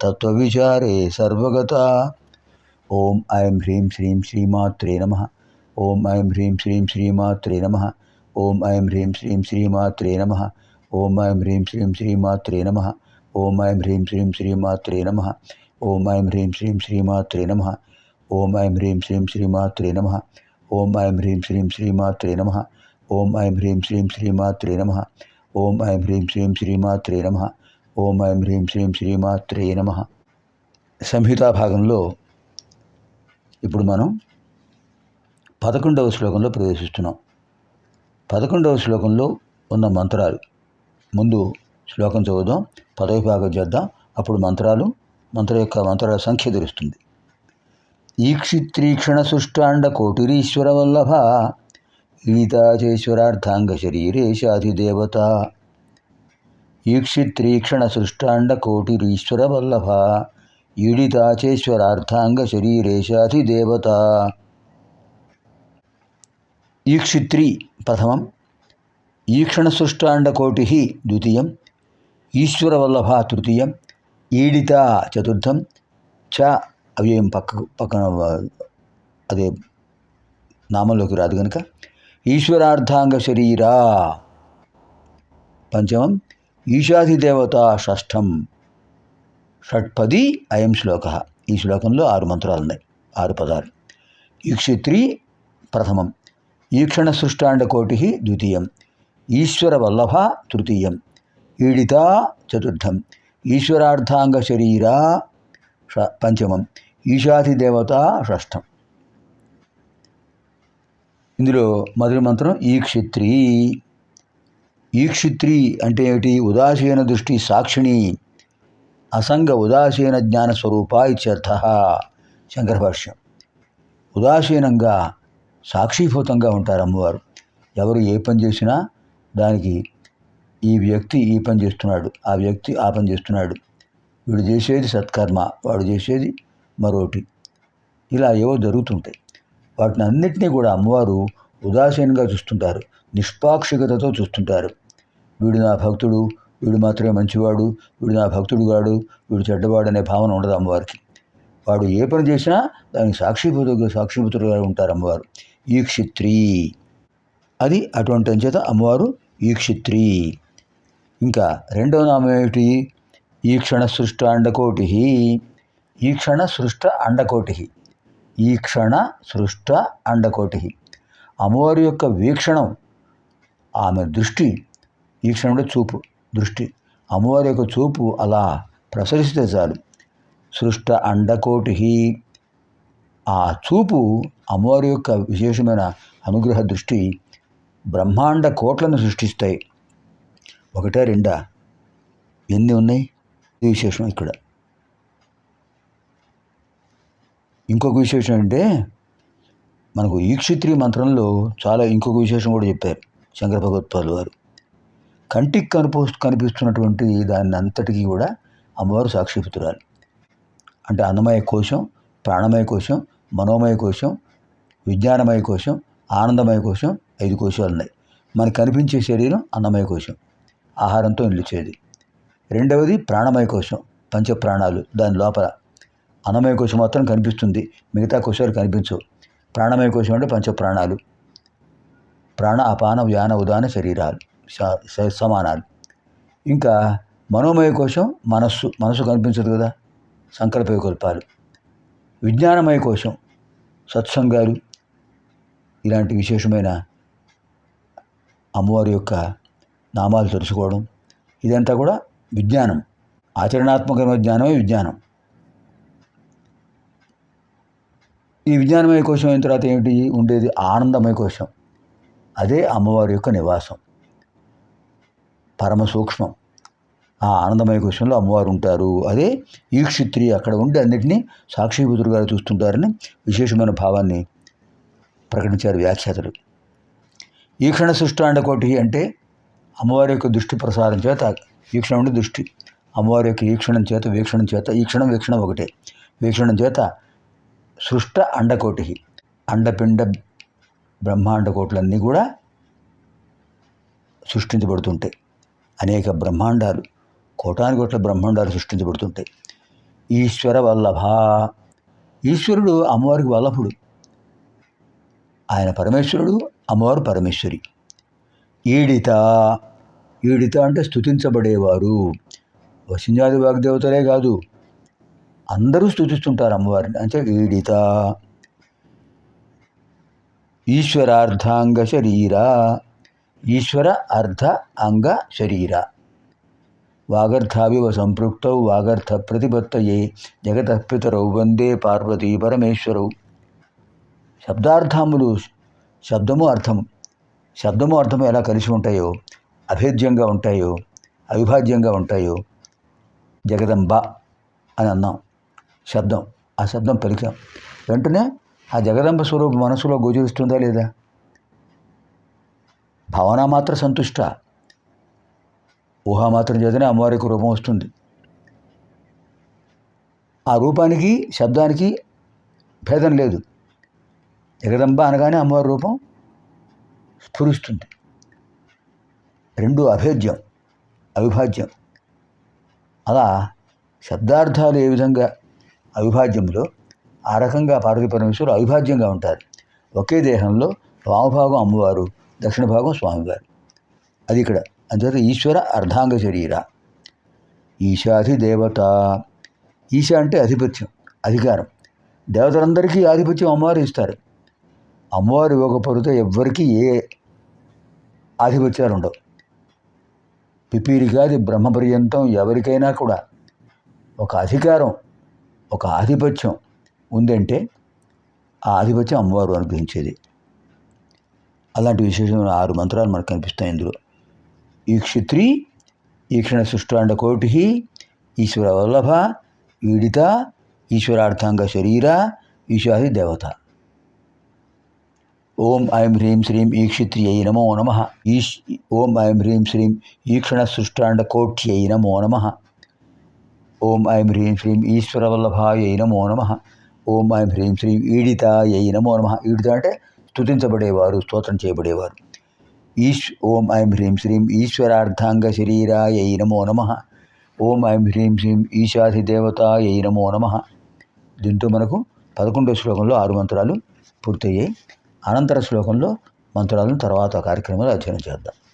తత్వవిచారే సర్వగత ఓం ఐం హ్రీం శ్రీం శ్రీమాత్రే నమ ఓం ఐం హ్రీం శ్రీం శ్రీమాత్రే నమ ఓం ఐం హ్రీం శ్రీం శ్రీమాత్రే నమ ఓం ఐం హ్రీం శ్రీం శ్రీమాత్రే నమ ఓం ఐం హ్రీం శ్రీం శ్రీమాత్రే నమ ఓం ఐం హ్రీం శ్రీం శ్రీమాత్రే నమ ఓం ఐం హ్రీం శ్రీం శ్రీమాత్రే నమ ఓం ఐం హ్రీం శ్రీం శ్రీమాత్రే నమ ఓం ఐం హ్రీం శ్రీం శ్రీమాత్రే నమ ఓం ఐం హ్రీం శ్రీం శ్రీమాత్రే నమ ఓం ఐం హ్రీం శ్రీం శ్రీమాత్రే నమ. సంహితా భాగంలో ఇప్పుడు మనం పదకొండవ శ్లోకంలో ప్రవేశిస్తున్నాం. పదకొండవ శ్లోకంలో ఉన్న మంత్రాలు. ముందు శ్లోకం చదువుదాం పదవి భాగం చేద్దాం అప్పుడు మంత్రాలు మంత్ర యొక్క మంత్రాల సంఖ్య తెలుస్తుంది. ఈక్షిత్రీక్షణ సుష్టాండ కోటిరీశ్వర వల్లభ ఈతాచేశ్వరార్థాంగ శరీరేశాధిదేవత. ఈక్షిత్రీక్షణ సృష్టాండ కోటిరీశ్వర వల్లభ ఈడితాచేశ్వరార్థాంగ శరీరేశాధిదేవత ఈక్షిత్రి ప్రథమం ఈక్షణ సృష్టాండకోటి ద్వితీయం ఈశ్వరవల్లభ తృతీయం ఈడిత చతుర్థం చ అవ్యయం పక్క పక్కన అదే నామంలోకి రాదు కనుక ఈశ్వరార్థాంగ శరీరా పంచమం ఈశాధిదేవత షష్ఠం షట్పది అయం శ్లోక. ఈ శ్లోకంలో ఆరు మంత్రాలు ఉన్నాయి. ఆరు పదాలు. ఈక్షిత్రి ప్రథమం. ఈక్షణ సృష్టాండకోటి ద్వితీయం. ఈశ్వర వల్లభ తృతీయం. ఈడిత చతుర్థం. ఈశ్వరార్థాంగ శరీరా పంచమం. ఈశాధిదేవత షష్ఠం ఇందులో మొదటి మంత్రం ఈక్షిత్రి. ఈక్షిత్రి అంటే ఏమిటి? ఉదాసీన దృష్టి సాక్షిణి అసంగ ఉదాసీన జ్ఞాన స్వరూప ఇత్యర్థ. శంకర భాష్యం. ఉదాసీనంగా సాక్షిభూతంగా ఉంటారు అమ్మవారు. ఎవరు ఏ పని చేసినా దానికి ఈ వ్యక్తి ఈ పని చేస్తున్నాడు ఆ వ్యక్తి ఆ పని చేస్తున్నాడు. వీడు చేసేది సత్కర్మ వాడు చేసేది మరోటి. ఇలా ఏవో జరుగుతుంటాయి. వాటిని అన్నింటినీ కూడా అమ్మవారు ఉదాసీనంగా చూస్తుంటారు నిష్పాక్షికతతో చూస్తుంటారు. వీడు నా భక్తుడు వీడు మాత్రమే మంచివాడు వీడు నా భక్తుడు గాడు వీడు చెడ్డవాడు అనే భావన ఉండదు అమ్మవారికి. వాడు ఏ పని చేసినా దానికి సాక్షిభూతుగా సాక్షిభూతులుగా ఉంటారు అమ్మవారు. ఈక్షిత్రి. అది అటువంటి అంచేత అమ్మవారు ఈక్షిత్రి. ఇంకా రెండవ నామం ఏమిటి? ఈక్షణ సృష్ట అండకోటి ఈక్షణ సృష్ట అండకోటి ఈక్షణ సృష్ట అండకోటి అమ్మవారి యొక్క వీక్షణం ఆమె దృష్టి ఈ క్షణంలో చూపు దృష్టి. అమ్మవారి యొక్క చూపు అలా ప్రసరిస్తే చాలు. సృష్ట అండకోటి ఆ చూపు అమ్మవారి యొక్క విశేషమైన అనుగ్రహ దృష్టి బ్రహ్మాండ కోట్లను సృష్టిస్తాయి. ఒకటే రెండా? ఎన్ని ఉన్నాయి? ఈ విశేషం ఇక్కడ. ఇంకొక విశేషం అంటే మనకు ఈక్షిత్రి మంత్రంలో చాలా ఇంకొక విశేషం కూడా చెప్పారు శంకర భగవత్పాలు వారు. కంటికి కనిపో కనిపిస్తున్నటువంటి దాన్ని అంతటికీ కూడా అమ్మవారు సాక్షిపుతురాలు అంటే అన్నమయ కోశం ప్రాణమయ కోశం మనోమయ కోశం విజ్ఞానమయ కోశం ఆనందమయ కోశం ఐదు కోశాలు ఉన్నాయి. మనకు కనిపించే శరీరం అన్నమయ కోశం ఆహారంతో నిలిచేది. రెండవది ప్రాణమయ కోశం పంచ ప్రాణాలు దాని లోపల. అన్నమయ కోశం మాత్రం కనిపిస్తుంది మిగతా కోశాలు కనిపించవు. ప్రాణమయ కోశం అంటే పంచ ప్రాణాలు. ప్రాణ అపాన వ్యాన ఉదాన శరీరాలు. సమానాలు. ఇంకా మనోమయ కోశం మనస్సు మనస్సు కనిపించదు కదా? సంకల్ప వికల్పాలు. విజ్ఞానమయ కోశం సత్సంగాలు ఇలాంటి విశేషమైన అమ్మవారి యొక్క నామాలు తెలుసుకోవడం ఇదంతా కూడా విజ్ఞానం. ఆచరణాత్మకమైన జ్ఞానమే విజ్ఞానం. ఈ విజ్ఞానమయ కోశం అయిన తర్వాత ఏమిటి? ఉండేది ఆనందమయ కోశం అదే అమ్మవారి యొక్క నివాసం. పరమ సూక్ష్మం. ఆ ఆనందమయ కోశంలో అమ్మవారు ఉంటారు. అదే ఈక్షిత్రి అక్కడ ఉండి అన్నిటినీ సాక్షిభూతులుగా చూస్తుంటారని విశేషమైన భావాన్ని ప్రకటించారు వ్యాఖ్యాతలు. ఈక్షణ సృష్టాండకోటి అంటే అమ్మవారి యొక్క దృష్టి ప్రసారం చేత ఈక్షణ ఉండి దృష్టి. అమ్మవారి యొక్క ఈక్షణం చేత వీక్షణం చేత ఈక్షణం వీక్షణం ఒకటే. వీక్షణం చేత సృష్ట అండకోటి అండపిండ బ్రహ్మాండ కోట్లన్నీ కూడా సృష్టించబడుతుంటాయి. అనేక బ్రహ్మాండాలు కోటాను కోట్ల బ్రహ్మాండాలు సృష్టించబడుతుంటాయి. ఈశ్వర వల్లభ. ఈశ్వరుడు అమ్మవారికి వల్లభుడు. ఆయన పరమేశ్వరుడు అమ్మవారు పరమేశ్వరి. ఈడిత. ఈడిత అంటే స్తుతించబడేవారు. వసింజాది వాగ్దేవతలే కాదు అందరూ స్థుతిస్తుంటారు అమ్మవారిని. అంటే ఈడిత. ఈశ్వరార్థాంగ శరీరా. ఈశ్వర అర్ధ అంగ శరీర. వాగర్థావివ సంపృక్తౌ వాగర్థ ప్రతిపత్తయే జగతపితరౌ వందే పార్వతీ పరమేశ్వరౌ. శబ్దార్థములు శబ్దము అర్థము శబ్దము అర్థము ఎలా కలిసి ఉంటాయో అభేద్యంగా ఉంటాయో అవిభాజ్యంగా ఉంటాయో జగదంబ అని అన్నాం. శబ్దం. ఆ శబ్దం పలికాం. వెంటనే ఆ జగదంబ స్వరూపం మనసులో గోచరిస్తుందా లేదా? భావన మాత్ర సంతుష్ట. ఊహామాత్రం చేతనే అమ్మవారికి రూపం వస్తుంది. ఆ రూపానికి శబ్దానికి భేదం లేదు. జగదంబ అనగానే అమ్మవారి రూపం స్ఫురిస్తుంది. రెండు అభేద్యం అవిభాజ్యం. అలా శబ్దార్థాలు ఏ విధంగా అవిభాజ్యంలో ఆ రకంగా పార్వతీ పరమేశ్వరు అవిభాజ్యంగా ఉంటారు. ఒకే దేహంలో వామభాగం అమ్మవారు. దక్షిణ భాగం స్వామివారు. అది ఇక్కడ. అంచేత ఈశ్వర అర్ధాంగ శరీర. ఈశాధి దేవత ఈశ అంటే ఆధిపత్యం అధికారం. దేవతలందరికీ ఆధిపత్యం అమ్మవారు ఇస్తారు. అమ్మవారు ఇవ్వకపోతే ఎవ్వరికీ ఏ ఆధిపత్యాలు ఉండవు. పిపీరికాది బ్రహ్మపర్యంతం ఎవరికైనా కూడా ఒక అధికారం ఒక ఆధిపత్యం ఉందంటే ఆ ఆధిపత్యం అమ్మవారు అనుగ్రహించేది. అలాంటి విశేషమైన ఆరు మంత్రాలు మనకు కనిపిస్తాయి ఇందులో. ఈ క్షిత్రి ఈక్షణ సృష్టాండ కోటి ఈశ్వర వల్లభ ఈడిత ఈశ్వరార్థాంగ శరీర ఈశాది దేవత. ఓం ఐం హ్రీం శ్రీం ఈక్షిత్రియై నమో నమ. ఈశ్ ఓం ఐం హ్రీం శ్రీం ఈక్షణ సృష్టాండ కోట్యై నమో నమ. ఓం ఐం హ్రీం శ్రీం ఈశ్వరవల్లభాయై నమో నమ. ఓం ఐం హ్రీం శ్రీం ఈడితాయై నమో నమ. ఈడిత అంటే స్తుతించబడేవారు స్తోత్రం చేయబడేవారు. ఈశ్ ఓం ఐం హ్రీం శ్రీం ఈశ్వరార్థాంగ శరీరాయ నమో నమ. ఓం ఐం హ్రీం శ్రీం ఈశాధిదేవతాయై నమో నమ. దీంతో మనకు పదకొండో శ్లోకంలో ఆరు మంత్రాలు పూర్తయ్యాయి. అనంతర శ్లోకంలో మంత్రాలను తర్వాత కార్యక్రమంలో అధ్యయనం చేద్దాం.